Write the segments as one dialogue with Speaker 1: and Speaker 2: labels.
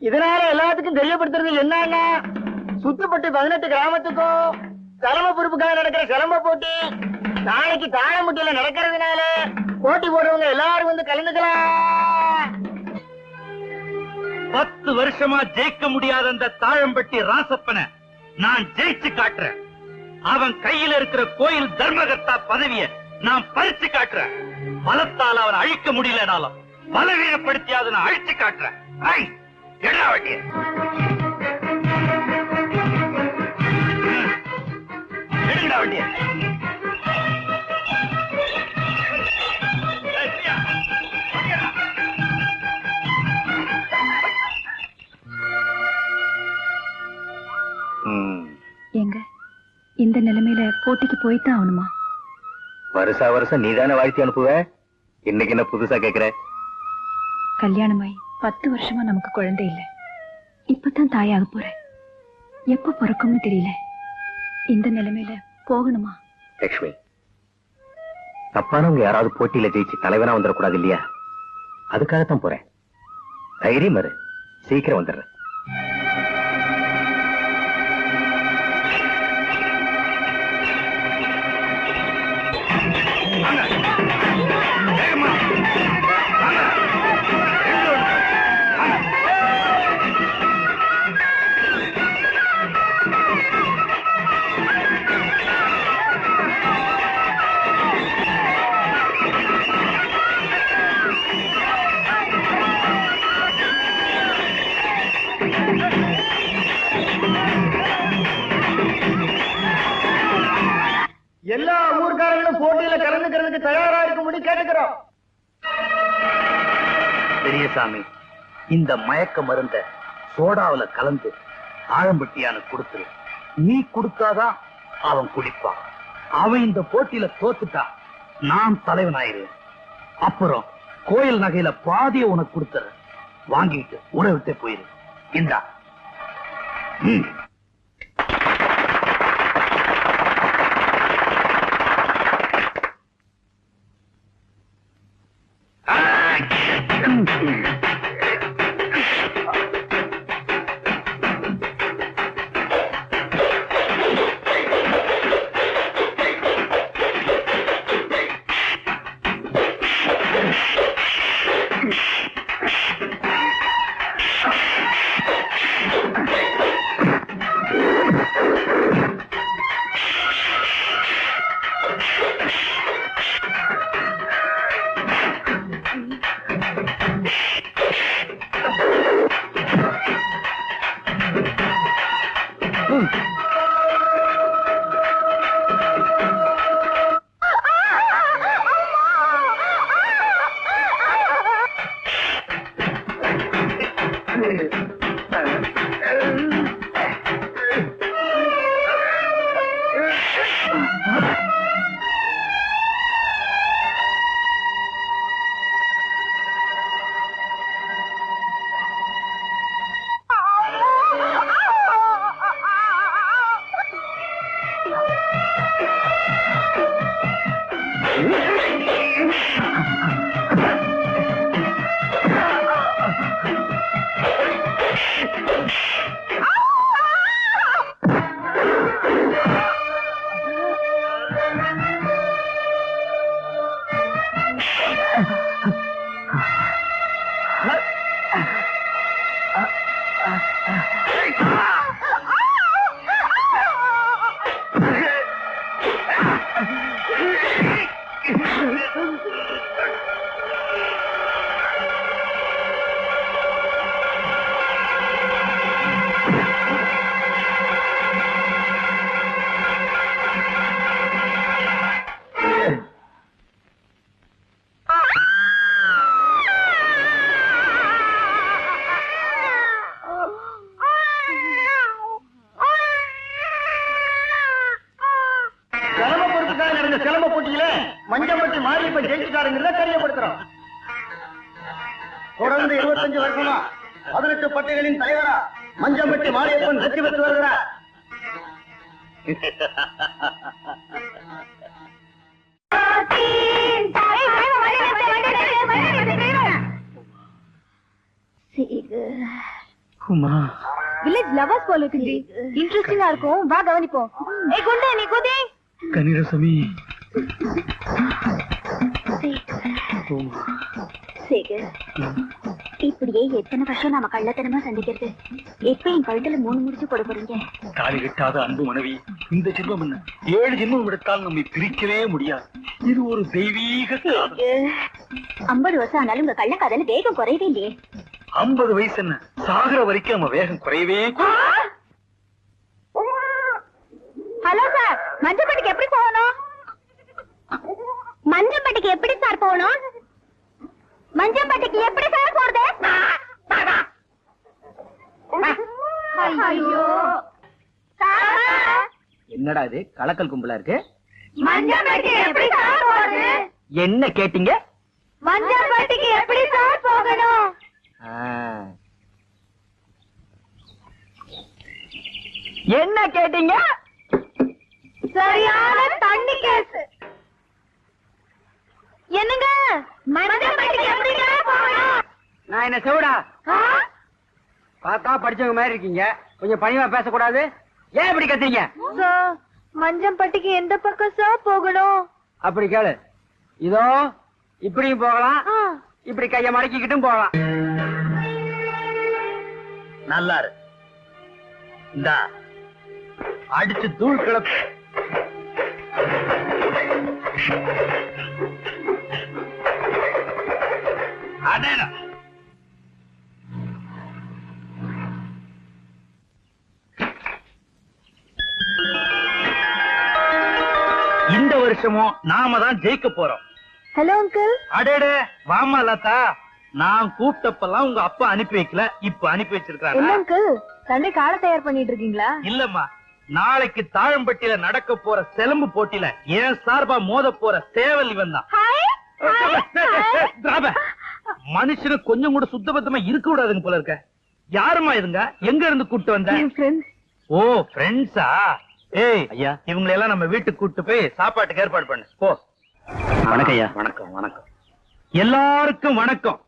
Speaker 1: இதனால எல்லாத்துக்கும் தெரியப்படுத்துறது என்னன்னா சுத்துப்பட்டு பதினெட்டு கிராமத்துக்கும் தலைமை பொறுப்புக்காக நடக்கிற சிலம்ப போட்டி நாளைக்கு தாழமுட்டியில நடக்கிறதுனால போட்டி போடுறவங்க எல்லாரும் வந்து கலந்துக்கலாம்.
Speaker 2: பத்து வருஷமா ஜெயிக்க முடியாத அந்த தாழம்பட்டி ராசப்பனை நான் ஜெயிச்சு காட்டுறேன். அவன் கையில இருக்கிற கோயில் தர்மகர்த்தா பதவிய நான் பறிச்சு காட்டுறேன். பலத்தால் அவன் அழிக்க முடியலனாலும் பலவீனப்படுத்தி நான் அழிச்சு காட்டுறேன். ஐ, எடுடா வண்டிய எடுங்கடா வண்டியடா.
Speaker 3: எங்க இந்த நிலைமையில போட்டிக்கு போய்தான் ஆகணுமா?
Speaker 4: வருஷா வருஷம் நீதானே வாழ்த்தி அனுப்புவ? இன்னைக்கு என்ன புதுசா கேக்குற?
Speaker 3: கல்யாணமாய் பத்து வருஷமா நமக்கு குழந்தை இல்ல. இப்பதான் தாயாக போறேன் எப்ப பிறக்கும்னு தெரியல. இந்த நிலைமையில போகணுமா?
Speaker 4: லட்சுமி தப்பானவங்க யாராவது போட்டியில ஜெயிச்சு தலைவனா வந்துடக்கூடாது இல்லையா? அதுக்காகத்தான் போறேன். தைரியம் வரு சீக்கிரம் வந்துடுறேன்.
Speaker 1: எல்லா ஊர்க்காரங்களும் போட்டியில கலந்துக்கிறதுக்கு தயாரா இருக்கும்படி கேட்டுக்கிறோம்.
Speaker 2: பெரியசாமி இந்த மயக்க மருந்த சோடாவுல கலந்து ஆழம்பட்டியான கொடுத்துரு. நீ கொடுத்தாதான் அவன் குடிப்பான் அவன் இந்த போட்டியில தோத்துட்டா நான் தலைவனாயிருவேன். அப்புறம் கோயில் நகையில பாதிய உனக்கு கொடுத்துற வாங்கிட்டு உறவிட்டே போயிரு. இந்தா. ம்.
Speaker 1: Mm-hmm. ஜெயிச்சுட்டாருங்கிறத தெரியப்படுத்துறோம். தொடர்ந்து இருபத்தஞ்சு வருஷமா பதினெட்டு பட்டைகளின் தலைவரா மஞ்சம்பட்டி மாரியப்பன் வெற்றி பெற்று வருகிறார்.
Speaker 4: உமா.
Speaker 3: வில்லேஜ் லவர்ஸ் போல இருக்கு இன்ட்ரெஸ்டிங்கா இருக்கும். வா கவனிப்போம். குண்டு நீ குதி.
Speaker 4: கனிரசமி
Speaker 5: சேகர் இப்படியே எத்தனை வருஷம் நாம கள்ளத்தனமா சந்திக்கிறது? எப்ப என் கழுத்துல மூணு முடிச்சு போட போறீங்க?
Speaker 4: தாலி கட்டாத அன்பு மனைவி இந்த ஜென்மம் என்ன? ஏழு ஜென்மம் எடுத்தால் நம்மை பிரிக்கவே முடியாது. இது ஒரு தெய்வீக
Speaker 5: ஐம்பது வருஷம் ஆனாலும் உங்க கள்ள காதல வேகம் குறையவே இல்லையே.
Speaker 4: ஐம்பது வயசு என்ன? சாகுற வரைக்கும் நம்ம வேகம் குறையவே
Speaker 5: ஹலோ சார் மஞ்சப்பட்டிக்கு எப்படி போகணும்? மஞ்சப்பட்டிக்கு எப்படி சார் போகணும்? மஞ்சப்பட்டிக்கு எப்படி சார் போறது? ஐயோ.
Speaker 4: என்னடா இது? கலக்கல் கும்பலா இருக்கு? என்ன கேட்டீங்க?
Speaker 5: மஞ்சப்பட்டிக்கு எப்படி சார் போகணும்?
Speaker 1: என்ன கேட்டீங்க?
Speaker 5: சரியான தண்ணி கேஸ். என்னங்க?
Speaker 1: நான் என்ன செவிடா? பார்த்தா படிச்சவங்க மாதிரி இருக்கீங்க. கொஞ்சம் பணிவா பேசக்கூடாது. ஏன் இப்படி கத்துறீங்க?
Speaker 5: மஞ்சம்பட்டிக்கு எந்த பக்கம் சார் போகணும்?
Speaker 1: அப்படி கேளு. இதோ இப்படியும் போகலாம். இப்படி கைய மடக்கிக்கிட்டும் போகலாம்.
Speaker 2: நல்லா இந்தா அடிச்சு தூள் கிளப்பு. அடேடா இந்த வருஷமும் நாம தான் ஜெயிக்க போறோம்.
Speaker 5: ஹலோ அங்கிள்
Speaker 2: அடேடே வாமா லதா. நான் கூப்பிட்டப்பெல்லாம் உங்க அப்பா அனுப்பி வைக்கல இப்ப அனுப்பி வச்சிருக்காங்க
Speaker 5: அங்கிள் சண்டே காலை தயார் பண்ணிட்டு இருக்கீங்களா?
Speaker 2: இல்லம்மா. நாளைக்கு தாழம்பட்டியில நடக்க போற செலம்பு போட்டியில ஏன் சார்பா மோத போற சேவல் இவன் தான் மனுஷனு கொஞ்சம் கூட சுத்தபத்தமா இருக்க கூடாதுங்க போல இருக்க. யாருமா இதுங்க? எங்க இருந்து கூட்டு வந்த? ஓ ஃப்ரெண்ட்ஸா ஏய் ஐயா. இவங்களை எல்லாம் நம்ம வீட்டுக்கு கூட்டு போய் சாப்பாட்டுக்கு ஏற்பாடு பண்ணு. போ.
Speaker 4: வணக்கம் ஐயா.
Speaker 2: வணக்கம் வணக்கம். எல்லாருக்கும் வணக்கம்.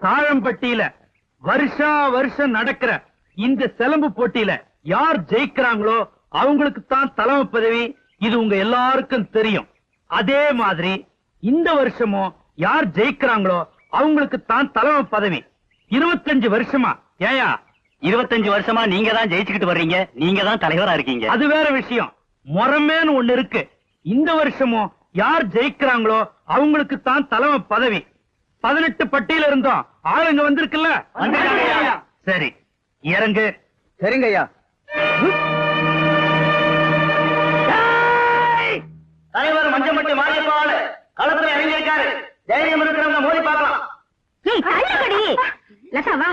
Speaker 2: தாழம்பட்டியில வருஷா வருஷம் நடக்கிற இந்த சிலம்பு போட்டியில யார் ஜெயிக்கிறாங்களோ அவங்களுக்கு தான் தலைமை பதவி இது உங்க எல்லாருக்கும் தெரியும். அதே மாதிரி இந்த வருஷமும் யார் ஜெயிக்கிறாங்களோ அவங்களுக்கு தான் தலைமை பதவி. இருபத்தஞ்சு வருஷமா. ஏயா
Speaker 4: இருபத்தஞ்சு வருஷமா நீங்க தான் ஜெயிச்சுக்கிட்டு வர்றீங்க. நீங்க தான் தலைவரா இருக்கீங்க.
Speaker 2: அது வேற விஷயம். முறமேன்னு ஒண்ணு இருக்கு. இந்த வருஷமும் யார் ஜெயிக்கிறாங்களோ அவங்களுக்கு தான் தலைமை பதவி. பதினெட்டு பட்டியல இருந்தோம். ஆளுங்க வந்திருக்குல்ல. சரி இறங்கு.
Speaker 1: சரிங்க ஐயா
Speaker 4: தலைவர் மஞ்சமட்டி மாரியப்பாள் களத்துல இறங்கியிருக்காரு. தைரியம் இருக்கிறவங்க மோதி பார்க்கலாம்.
Speaker 5: லதா வா.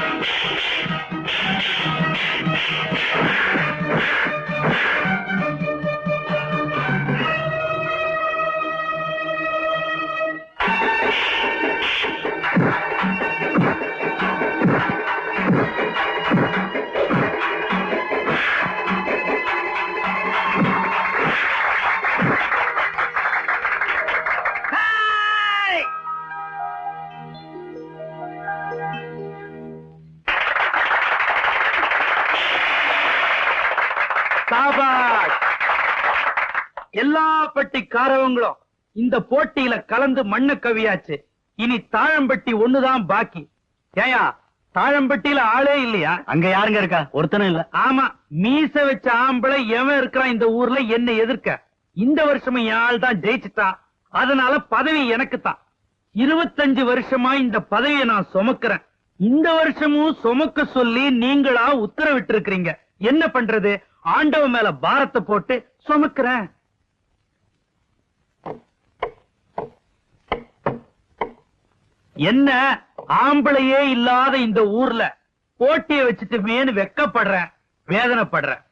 Speaker 2: சாபாஷ் எல்லா பட்டிக்காரவங்களும் இந்த போட்டியில கலந்து மண்ண கவியாச்சு. இனி தாழம்பட்டி ஒண்ணுதான் பாக்கி. ஏயா தாழம்பட்டியில ஆளே இல்லையா?
Speaker 4: அங்க யாருங்க இருக்கா? ஒருத்தனும் இல்ல.
Speaker 2: ஆமா மீச வச்ச ஆம்பளை எவன் இருக்கிறான் இந்த ஊர்ல என்ன எதிர்க்க? இந்த வருஷமும் என் ஆள் தான் ஜெயிச்சுட்டான். அதனால பதவி எனக்கு தான் இருபத்தஞ்சு வருஷமா இந்த பதவியை நான் சுமக்கிறேன். இந்த வருஷமும் சுமக்க சொல்லி நீங்களா உத்தரவிட்டு இருக்கிறீங்க என்ன பண்றது? ஆண்டவ மேல பாரத்தை போட்டு சுமக்கிறேன். என்ன? ஆம்பளையே இல்லாத இந்த ஊர்ல. போட்டியை வச்சுட்டு மேனு வெக்கப்படுறேன். வேதனைப்படுறேன்.